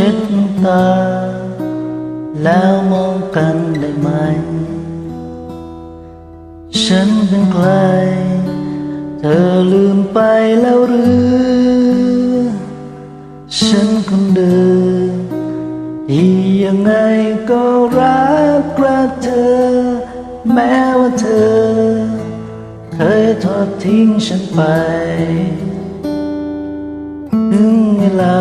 ช็ดน้ำตา แล้วมองกันได้ไหม ฉันเป็นใคร เธอลืมไปแล้วหรือ ฉันคนเดิมที่ยังไงก็รักกระเธอ แม้ว่าเธอ เคยทอดทิ้งฉันไป ถึงเวลา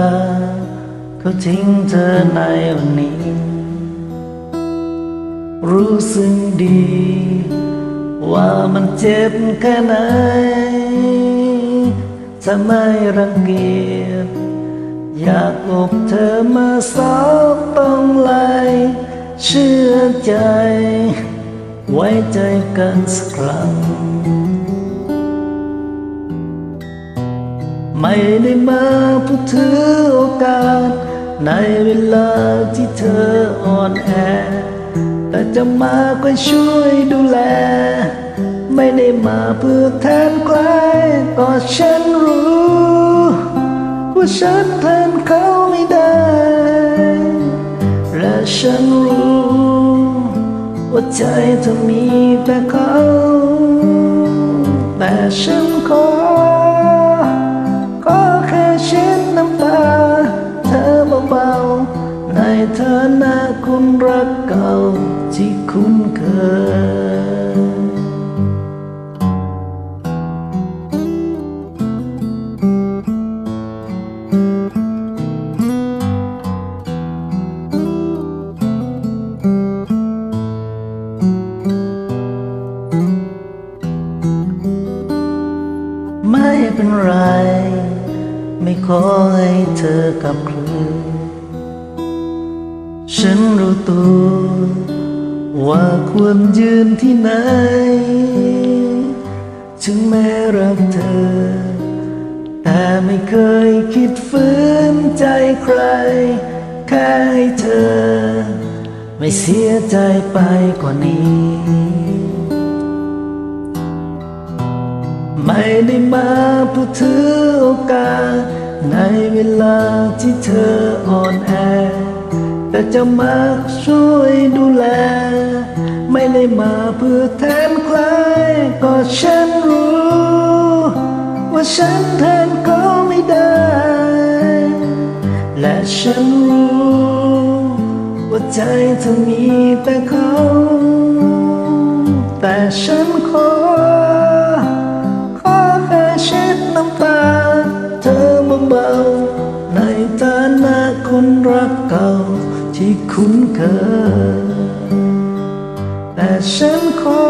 เขาทิ้งเธอในวันนี้ รู้สึกดี ว่ามันเจ็บแค่ไหนจะไม่รังเกียจอยากอบเธอมาสอบต้องไหลเชื่อใจ ไว้ใจกันสักครั้ง ไม่ได้มาพูดถือโอกาส ในเวลาที่เธออ่อนแอ แต่จะมาก็ช่วยดูแล ไม่ได้มาเพื่อแทนใครก็ฉันรู้ ว่าฉันแทนเขาไม่ได้ และฉันรู้ ว่าใจเธอมีแต่เขา แต่ฉันขอ เป็นไร ไม่ขอให้เธอกลับคืนฉันรู้ตัวว่าควรยืนที่ไหน ถึงแม้รักเธอ แต่ไม่เคยคิดฝืนใจใคร แค่ให้เธอ ไม่เสียใจไปกว่านี้ ไม่ได้มาเพื่อถือโอกาส ในเวลาที่เธออ่อนแอ แต่จะมาช่วยดูแล ไม่ได้มาเพื่อแทนใคร ก็ฉันรู้ ว่าฉันแทนเขาไม่ได้ และฉันรู้ว่าใจเธอมีแต่เขา แต่ฉันขอ คนรักเก่าที่คุ้นเคย แต่ฉันขอ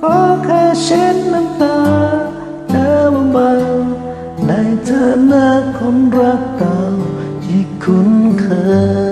ขอแค่เช็ดน้ำตาเธอเบาๆในฐานะคนรักเก่าที่คุ้นเคย